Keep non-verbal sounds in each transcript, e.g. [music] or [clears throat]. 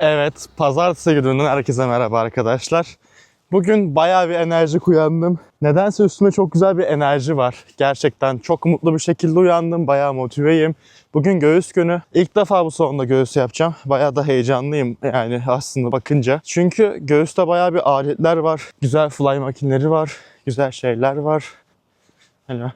Evet, pazartesi gününden herkese merhaba arkadaşlar. Bugün bayağı bir enerjik uyandım. Nedense üstüme çok güzel bir enerji var. Gerçekten çok mutlu bir şekilde uyandım. Bayağı motiveyim. Bugün göğüs günü. İlk defa bu salonda göğüs yapacağım. Bayağı da heyecanlıyım yani aslında bakınca. Çünkü göğüste bayağı bir aletler var. Güzel fly makineleri var. Güzel şeyler var. Hani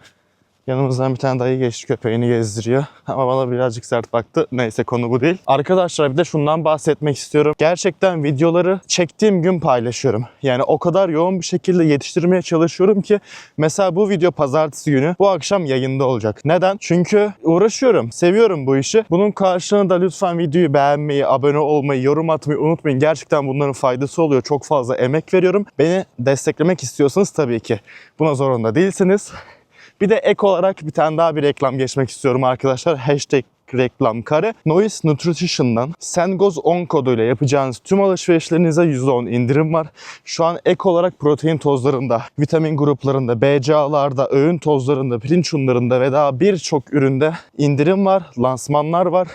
Yanımızdan bir tane dayı geçti köpeğini gezdiriyor. [laughs] Ama bana birazcık sert baktı. Neyse konu bu değil. Arkadaşlar bir de şundan bahsetmek istiyorum. Gerçekten videoları çektiğim gün paylaşıyorum. Yani o kadar yoğun bir şekilde yetiştirmeye çalışıyorum ki mesela bu video pazartesi günü bu akşam yayında olacak. Neden? Çünkü uğraşıyorum. Seviyorum bu işi. Bunun karşılığında lütfen videoyu beğenmeyi, abone olmayı, yorum atmayı unutmayın. Gerçekten bunların faydası oluyor. Çok fazla emek veriyorum. Beni desteklemek istiyorsanız tabii ki buna zorunda değilsiniz. Bir de ek olarak bir tane daha bir reklam geçmek istiyorum arkadaşlar. Hashtag reklam kare. Noise Nutrition'dan Sengoz 10 koduyla yapacağınız tüm alışverişlerinize %10 indirim var. Şu an ek olarak protein tozlarında, vitamin gruplarında, BCA'larda, öğün tozlarında, pirinç unlarında ve daha birçok üründe indirim var, lansmanlar var.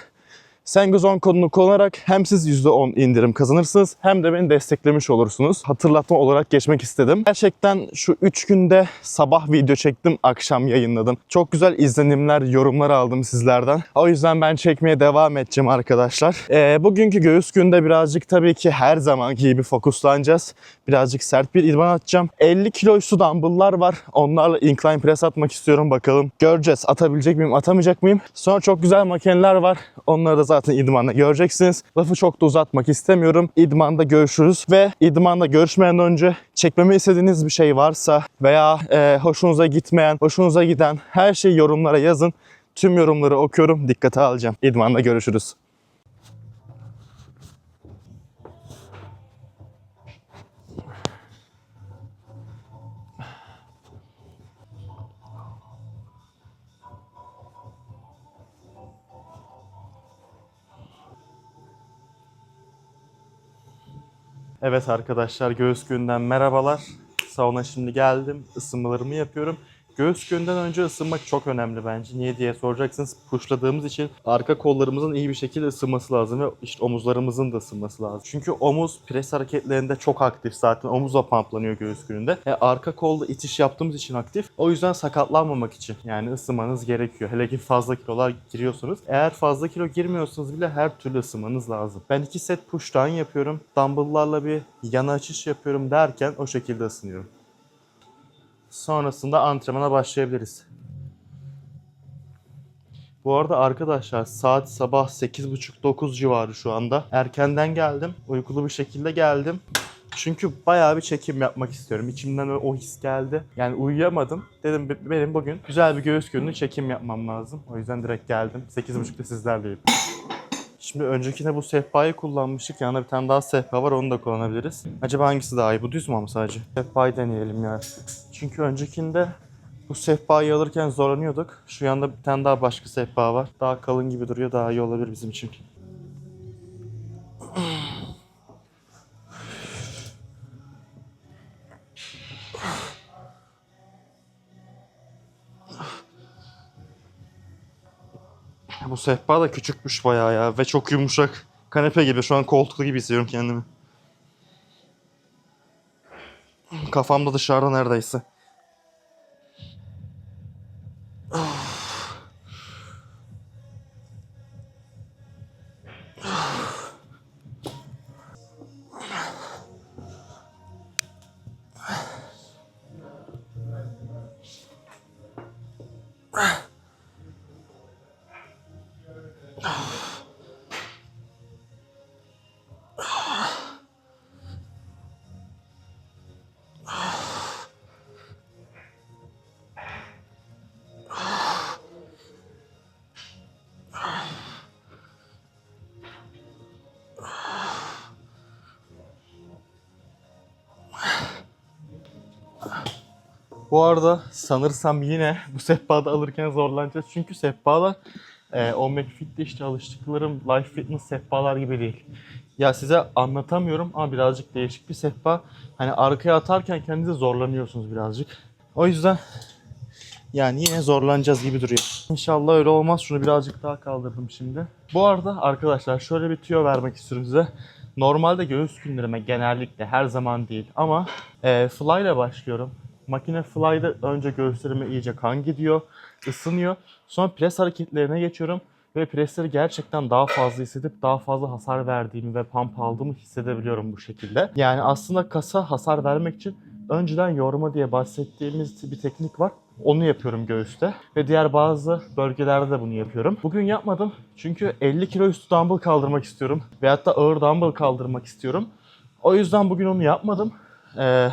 Sengoz 10 kodunu kullanarak hem siz %10 indirim kazanırsınız hem de beni desteklemiş olursunuz. Hatırlatma olarak geçmek istedim. Gerçekten şu 3 günde sabah video çektim, akşam yayınladım. Çok güzel izlenimler, yorumlar aldım sizlerden. O yüzden ben çekmeye devam edeceğim arkadaşlar. Ee, bugünkü göğüs günde birazcık tabii ki her zamanki gibi fokuslanacağız. Birazcık sert bir idman atacağım. 50 kilo üstü dumbbell'lar var. Onlarla incline press atmak istiyorum bakalım. Göreceğiz. Atabilecek miyim, atamayacak mıyım? Sonra çok güzel makineler var. Onları da zaten idmanda göreceksiniz. Lafı çok da uzatmak istemiyorum. İdmanda görüşürüz ve idmanda görüşmeden önce çekmemi istediğiniz bir şey varsa veya e, hoşunuza gitmeyen, hoşunuza giden her şeyi yorumlara yazın. Tüm yorumları okuyorum, dikkate alacağım. İdmanda görüşürüz. Evet arkadaşlar göğüs günden merhabalar. Sauna şimdi geldim. Isınmalarımı yapıyorum. Göğüs günden önce ısınmak çok önemli bence. Niye diye soracaksınız. Pushladığımız için arka kollarımızın iyi bir şekilde ısınması lazım ve işte omuzlarımızın da ısınması lazım. Çünkü omuz pres hareketlerinde çok aktif zaten. Omuzla pamplanıyor göğüs gününde. E, arka kolda itiş yaptığımız için aktif. O yüzden sakatlanmamak için yani ısınmanız gerekiyor. Hele ki fazla kilolar giriyorsanız. Eğer fazla kilo girmiyorsanız bile her türlü ısınmanız lazım. Ben iki set push down yapıyorum. Dumbbell'larla bir yana açış yapıyorum derken o şekilde ısınıyorum. Sonrasında antrenmana başlayabiliriz. Bu arada arkadaşlar saat sabah 8.30-9 civarı şu anda. Erkenden geldim. Uykulu bir şekilde geldim. Çünkü bayağı bir çekim yapmak istiyorum. İçimden o his geldi. Yani uyuyamadım. Dedim "Be- benim bugün güzel bir göğüs günü çekim yapmam lazım. O yüzden direkt geldim. 8.30'da sizlerleyim. Şimdi öncekine bu sehpayı kullanmıştık. Yanında bir tane daha sehpa var onu da kullanabiliriz. Acaba hangisi daha iyi? Bu düz mü ama sadece? Sehpayı deneyelim ya. Çünkü öncekinde bu sehpayı alırken zorlanıyorduk. Şu yanda bir tane daha başka sehpa var. Daha kalın gibi duruyor. Daha iyi olabilir bizim için. Sehpa da küçükmüş bayağı ya ve çok yumuşak. Kanepe gibi şu an koltuklu gibi hissediyorum kendimi. Kafamda dışarıda neredeyse. [laughs] Bu arada sanırsam yine [laughs] bu sehpada alırken zorlanacağız. Çünkü sehpalar e, o McFit'te işte alıştıklarım Life Fitness sehpalar gibi değil. Ya size anlatamıyorum ama birazcık değişik bir sehpa. Hani arkaya atarken kendinizi zorlanıyorsunuz birazcık. O yüzden yani yine zorlanacağız gibi duruyor. İnşallah öyle olmaz. Şunu birazcık daha kaldırdım şimdi. Bu arada arkadaşlar şöyle bir tüyo vermek istiyorum size. Normalde göğüs günlerime genellikle her zaman değil ama e, fly ile başlıyorum. Makine fly'da önce göğüslerime iyice kan gidiyor, ısınıyor. Sonra pres hareketlerine geçiyorum ve presleri gerçekten daha fazla hissedip daha fazla hasar verdiğimi ve pump aldığımı hissedebiliyorum bu şekilde. Yani aslında kasa hasar vermek için önceden yorma diye bahsettiğimiz bir teknik var. Onu yapıyorum göğüste ve diğer bazı bölgelerde de bunu yapıyorum. Bugün yapmadım çünkü 50 kilo üstü dumbbell kaldırmak istiyorum veyahut da ağır dumbbell kaldırmak istiyorum. O yüzden bugün onu yapmadım. Ee,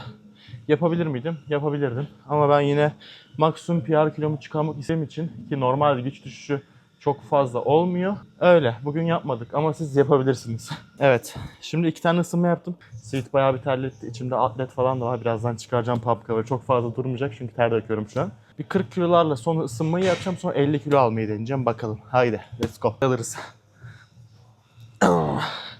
yapabilir miydim? Yapabilirdim. Ama ben yine maksimum PR kilomu çıkarmak istediğim için ki normalde güç düşüşü çok fazla olmuyor. Öyle. Bugün yapmadık ama siz yapabilirsiniz. [laughs] evet. Şimdi iki tane ısınma yaptım. Sweet bayağı bir terletti. İçimde atlet falan da var. Birazdan çıkaracağım pump cover. Çok fazla durmayacak çünkü ter döküyorum şu an. Bir 40 kilolarla sonra ısınmayı yapacağım. Sonra 50 kilo almayı deneyeceğim. Bakalım. Haydi. Let's go. Alırız. [clears throat]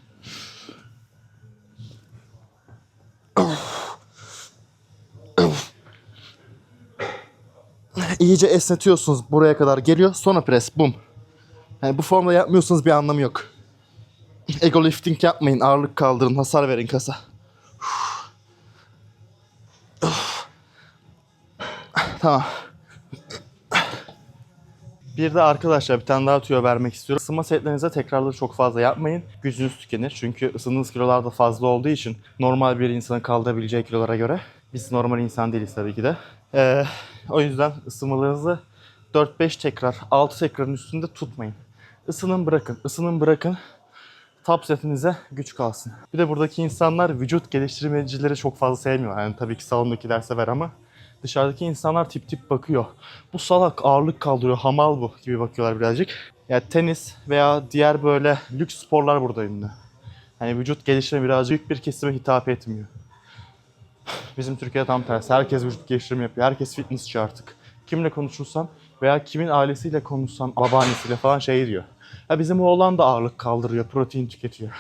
İyice esnetiyorsunuz. Buraya kadar geliyor. Sonra pres. Bum. Yani bu formda yapmıyorsanız bir anlamı yok. Ego lifting yapmayın. Ağırlık kaldırın. Hasar verin kasa. tamam. Bir de arkadaşlar bir tane daha tüyo vermek istiyorum. Isınma setlerinize tekrarları çok fazla yapmayın. Gücünüz tükenir. Çünkü ısındığınız kilolar da fazla olduğu için normal bir insanın kaldırabileceği kilolara göre. Biz normal insan değiliz tabii ki de. Ee, o yüzden ısınmalarınızı 4-5 tekrar, 6 tekrarın üstünde tutmayın. Isının bırakın, ısının bırakın. Top setinize güç kalsın. Bir de buradaki insanlar vücut geliştirmecileri çok fazla sevmiyor. Yani tabii ki salondakiler sever ama dışarıdaki insanlar tip tip bakıyor. Bu salak ağırlık kaldırıyor, hamal bu gibi bakıyorlar birazcık. Ya tenis veya diğer böyle lüks sporlar burada ünlü. Hani vücut geliştirme birazcık büyük bir kesime hitap etmiyor. Bizim Türkiye'de tam tersi. Herkes vücut geliştirme yapıyor. Herkes fitnessçi artık. Kimle konuşursan veya kimin ailesiyle konuşsan, babaannesiyle falan şey diyor. Ya bizim oğlan da ağırlık kaldırıyor, protein tüketiyor.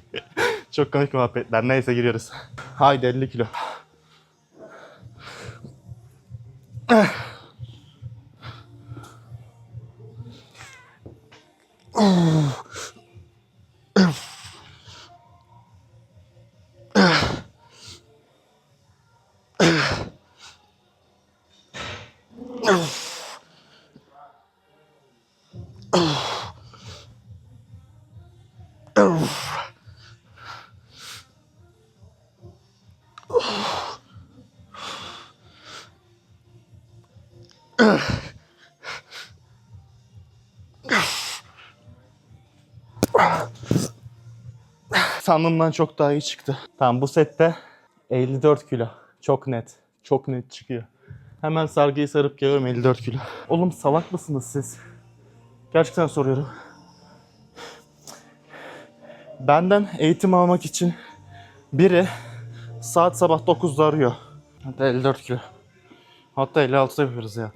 [laughs] Çok komik muhabbetler. Neyse giriyoruz. Haydi 50 kilo. Sandığımdan çok daha iyi çıktı. Tamam bu sette 54 kilo. Çok net. Çok net çıkıyor. Hemen sargıyı sarıp geliyorum 54 kilo. Oğlum salak mısınız siz? Gerçekten soruyorum. Benden eğitim almak için biri saat sabah 9'da arıyor. Hatta 54 kilo. Hatta 56'da yapıyoruz ya.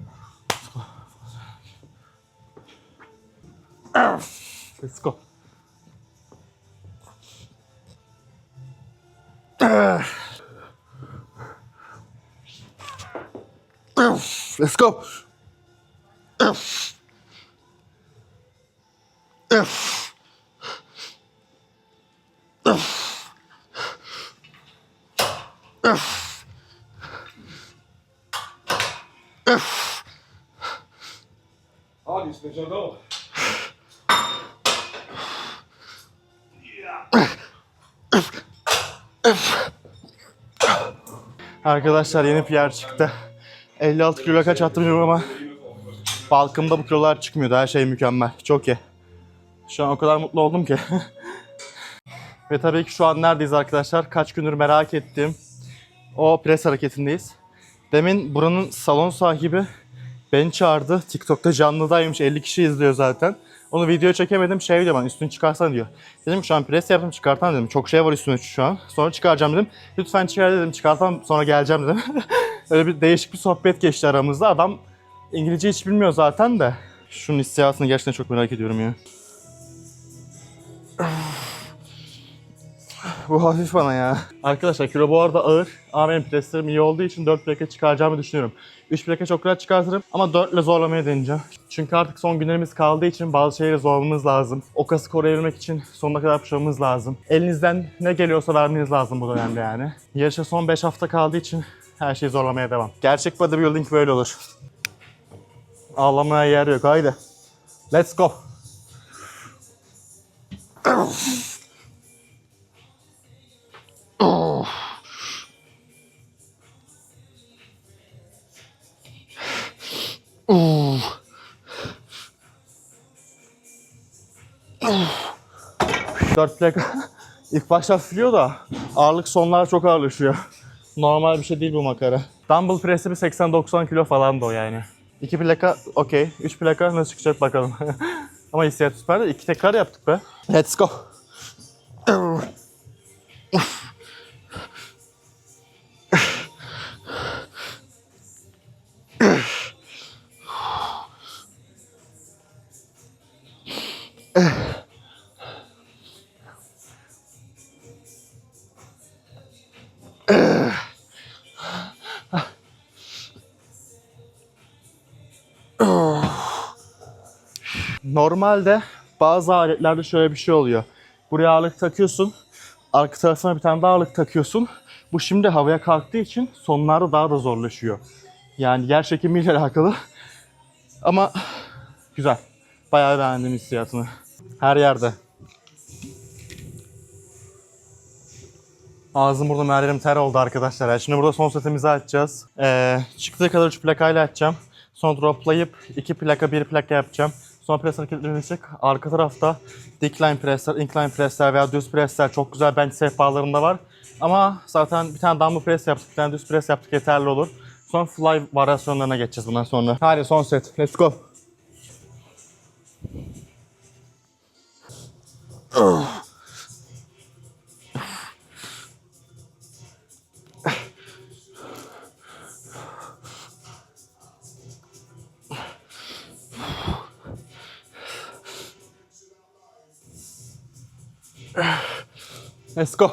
Let's go. Let's go. Hadi işte canım. Arkadaşlar yeni PR çıktı. 56 kilo kaç attım ama balkımda bu kilolar çıkmıyordu. Her şey mükemmel. Çok iyi. Şu an o kadar mutlu oldum ki. [laughs] Ve tabii ki şu an neredeyiz arkadaşlar? Kaç gündür merak ettiğim o pres hareketindeyiz. Demin buranın salon sahibi beni çağırdı. TikTok'ta canlıdaymış. 50 kişi izliyor zaten. Onu video çekemedim. Şey diyor bana üstünü çıkarsan diyor. Dedim şu an pres yaptım çıkartan dedim. Çok şey var üstüne şu an. Sonra çıkaracağım dedim. Lütfen çıkar dedim. Çıkartan sonra geleceğim dedim. [laughs] Öyle bir değişik bir sohbet geçti aramızda. Adam İngilizce hiç bilmiyor zaten de. Şunun hissiyatını gerçekten çok merak ediyorum ya. Bu hafif bana ya. Arkadaşlar kilo bu arada ağır ama benim preslerim iyi olduğu için 4 plaka çıkaracağımı düşünüyorum. 3 plaka çok rahat çıkartırım ama 4 ile zorlamaya deneyeceğim. Çünkü artık son günlerimiz kaldığı için bazı şeyleri zorlamamız lazım. O kası koruyabilmek için sonuna kadar puşlamamız lazım. Elinizden ne geliyorsa vermeniz lazım bu dönemde yani. Yarışa son 5 hafta kaldığı için her şeyi zorlamaya devam. Gerçek bodybuilding böyle olur. Ağlamaya yer yok haydi. Let's go. Dört plaka ilk başta hafifliyor da ağırlık sonlar çok ağırlaşıyor. Normal bir şey değil bu makara. Dumbbell press'i bir 80-90 kilo falan da o yani. İki plaka okey. Üç plaka nasıl çıkacak bakalım. [laughs] Ama hissiyat süper de iki tekrar yaptık be. Let's go. [clears throat] Normalde bazı aletlerde şöyle bir şey oluyor. Buraya ağırlık takıyorsun. Arka tarafına bir tane daha ağırlık takıyorsun. Bu şimdi havaya kalktığı için sonlarda daha da zorlaşıyor. Yani yer çekimiyle [laughs] alakalı. Ama güzel. Bayağı beğendim hissiyatını. Her yerde. Ağzım burada her ter oldu arkadaşlar. Şimdi burada son setimizi açacağız. Ee, çıktığı kadar 3 plakayla açacağım. Sonra droplayıp 2 plaka 1 plaka yapacağım. Sonra pres hareketlerini çek. Arka tarafta decline pressler, incline pressler veya düz pressler çok güzel bench sehpalarında var. Ama zaten bir tane dumbbell press yaptık, bir tane düz press yaptık yeterli olur. Sonra fly varyasyonlarına geçeceğiz bundan sonra. Hadi son set. Let's go. Let's go.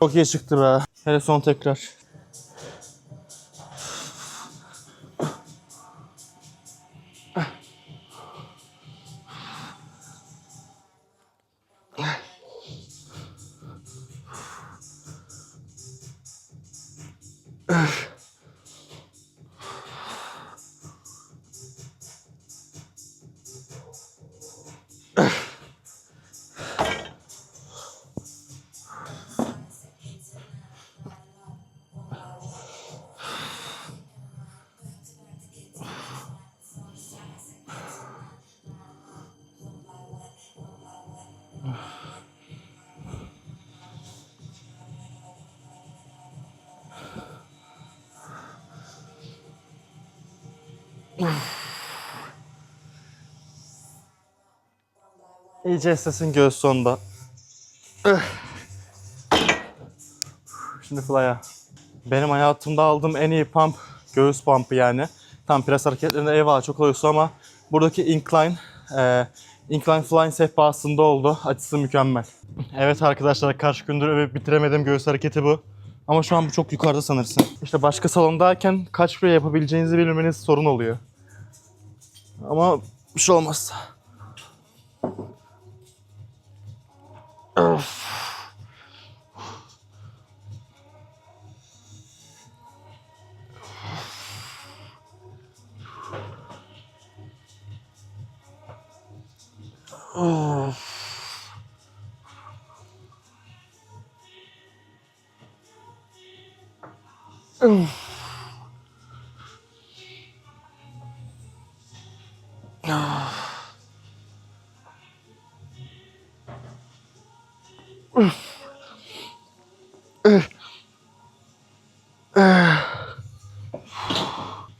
Çok iyi çıktı be. Hele son tekrar. İyice sesin göğüs sonunda. Şimdi fly'a. Benim hayatımda aldığım en iyi pump göğüs pump'ı yani. Tam pres hareketlerinde eyvallah çok oluyorsa ama buradaki incline e, incline flying sehpasında oldu. Açısı mükemmel. Evet arkadaşlar kaç gündür övüp bitiremediğim göğüs hareketi bu. Ama şu an bu çok yukarıda sanırsın. İşte başka salondayken kaç bile yapabileceğinizi bilmeniz sorun oluyor. Ama bir şey olmaz.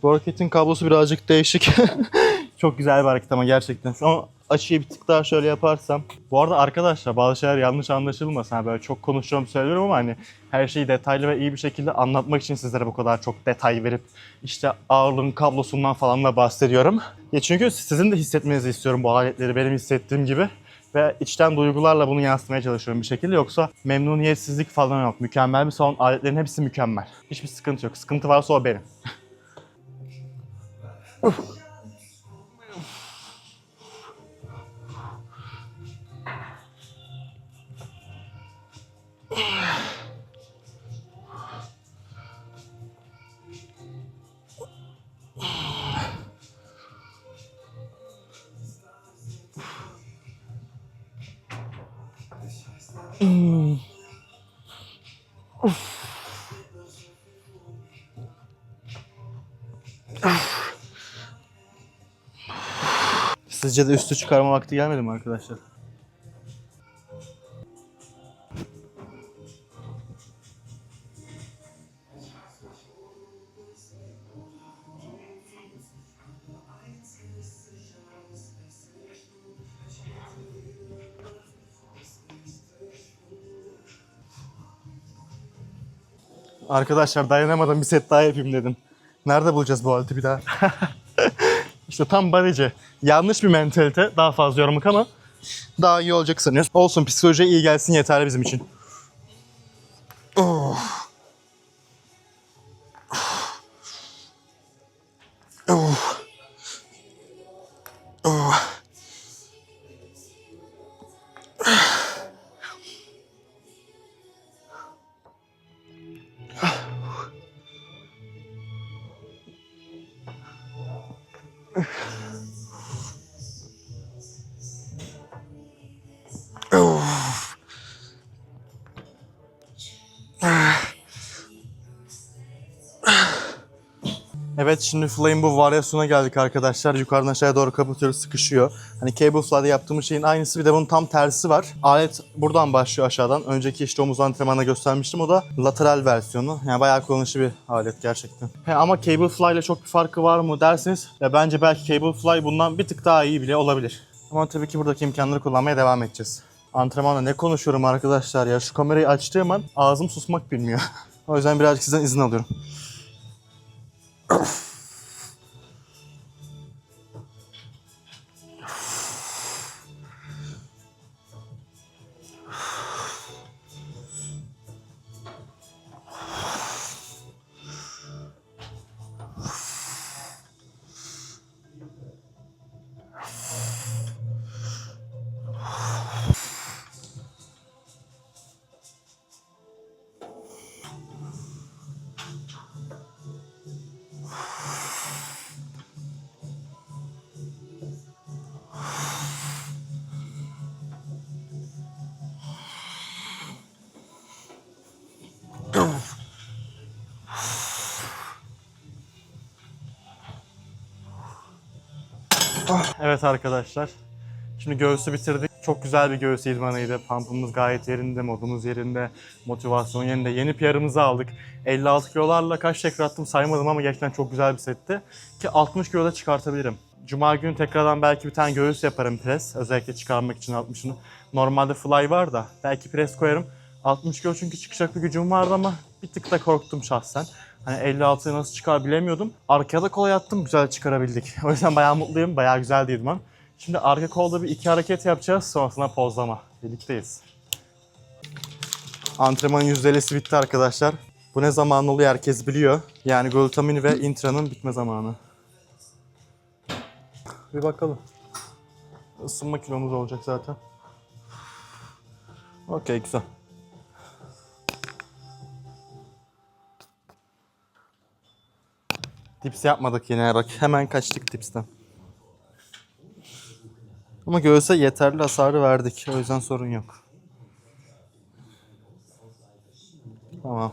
Bu kablosu birazcık değişik. [laughs] Çok güzel bir hareket ama gerçekten. Ama açıyı bir tık daha şöyle yaparsam. Bu arada arkadaşlar bazı şeyler yanlış anlaşılmasın. Yani böyle çok konuşuyorum söylüyorum ama hani her şeyi detaylı ve iyi bir şekilde anlatmak için sizlere bu kadar çok detay verip işte ağırlığın kablosundan falan da bahsediyorum. Ya çünkü sizin de hissetmenizi istiyorum bu aletleri benim hissettiğim gibi. Ve içten duygularla bunu yansıtmaya çalışıyorum bir şekilde. Yoksa memnuniyetsizlik falan yok. Mükemmel bir salon. Aletlerin hepsi mükemmel. Hiçbir sıkıntı yok. Sıkıntı varsa o benim. [laughs] Hmm. Sizce de üstü çıkarma vakti gelmedi mi arkadaşlar? Arkadaşlar dayanamadım bir set daha yapayım dedim. Nerede bulacağız bu aleti bir daha? [laughs] işte tam barıcı. Yanlış bir mentalite. Daha fazla yorumluk ama daha iyi olacak sanıyoruz. Olsun psikolojiye iyi gelsin yeterli bizim için. Evet şimdi Flame bu varyasyona geldik arkadaşlar. Yukarıdan aşağıya doğru kapatıyoruz sıkışıyor. Hani cable fly'da yaptığımız şeyin aynısı bir de bunun tam tersi var. Alet buradan başlıyor aşağıdan. Önceki işte omuz antrenmanına göstermiştim. O da lateral versiyonu. Yani bayağı kullanışlı bir alet gerçekten. He, ama cable fly ile çok bir farkı var mı derseniz ya bence belki cable fly bundan bir tık daha iyi bile olabilir. Ama tabii ki buradaki imkanları kullanmaya devam edeceğiz. Antrenmanda ne konuşuyorum arkadaşlar ya. Şu kamerayı açtığım an ağzım susmak bilmiyor. [laughs] o yüzden birazcık sizden izin alıyorum. Oof. [coughs] Evet arkadaşlar. Şimdi göğsü bitirdik. Çok güzel bir göğüs idmanıydı. Pump'ımız gayet yerinde, modumuz yerinde, motivasyon yerinde. Yeni PR'ımızı aldık. 56 kilolarla kaç tekrar attım saymadım ama gerçekten çok güzel bir setti. Ki 60 kiloda çıkartabilirim. Cuma günü tekrardan belki bir tane göğüs yaparım pres. Özellikle çıkarmak için 60'ını. Normalde fly var da belki pres koyarım. 60 kilo çünkü çıkacak bir gücüm vardı ama bir tık da korktum şahsen. Hani 56'yı nasıl çıkar bilemiyordum. Arkaya da kolay attım, güzel çıkarabildik. [laughs] O yüzden bayağı mutluyum, bayağı güzeldi idman. Şimdi arka kolda bir iki hareket yapacağız, sonrasında pozlama. Birlikteyiz. Antrenmanın %50'si bitti arkadaşlar. Bu ne zaman oluyor herkes biliyor. Yani glutamin ve intranın bitme zamanı. Bir bakalım. Isınma kilomuz olacak zaten. Okey güzel. Dips yapmadık yine bak hemen kaçtık dipsten. Ama göğüse yeterli hasarı verdik. O yüzden sorun yok. Tamam.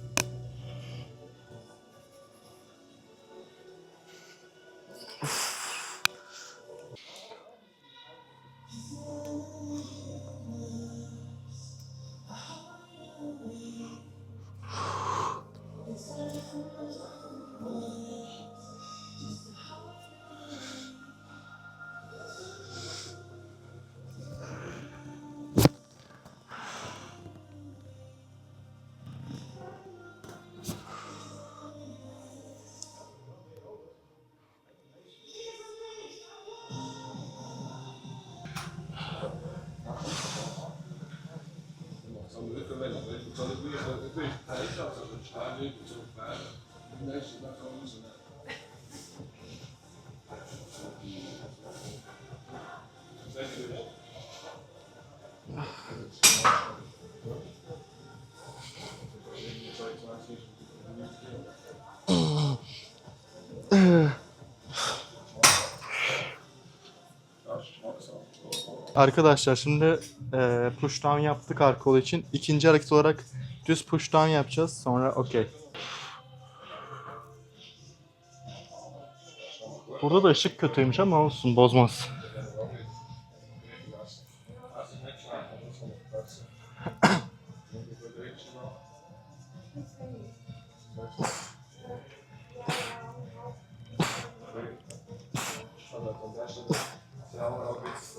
But we have a big place up at the Chinese to matter. Arkadaşlar şimdi e, push yaptık arka için. İkinci hareket olarak düz push yapacağız. Sonra okey. Burada da ışık kötüymüş ama olsun bozmaz.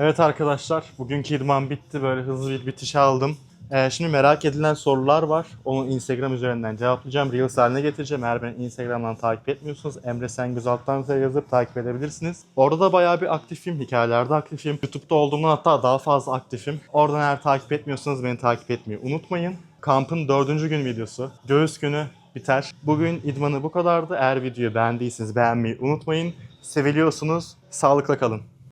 Evet arkadaşlar, bugünkü idman bitti. Böyle hızlı bir bitiş aldım. Ee, şimdi merak edilen sorular var. Onu Instagram üzerinden cevaplayacağım. Reels haline getireceğim. Eğer beni Instagram'dan takip etmiyorsanız Emre Sengöz alttan yazıp takip edebilirsiniz. Orada da bayağı bir aktifim. Hikayelerde aktifim. YouTube'da olduğumdan hatta daha fazla aktifim. Oradan eğer takip etmiyorsanız beni takip etmeyi unutmayın. Kampın dördüncü gün videosu. Göğüs günü biter. Bugün idmanı bu kadardı. Eğer videoyu beğendiyseniz beğenmeyi unutmayın. Seviliyorsunuz. Sağlıkla kalın.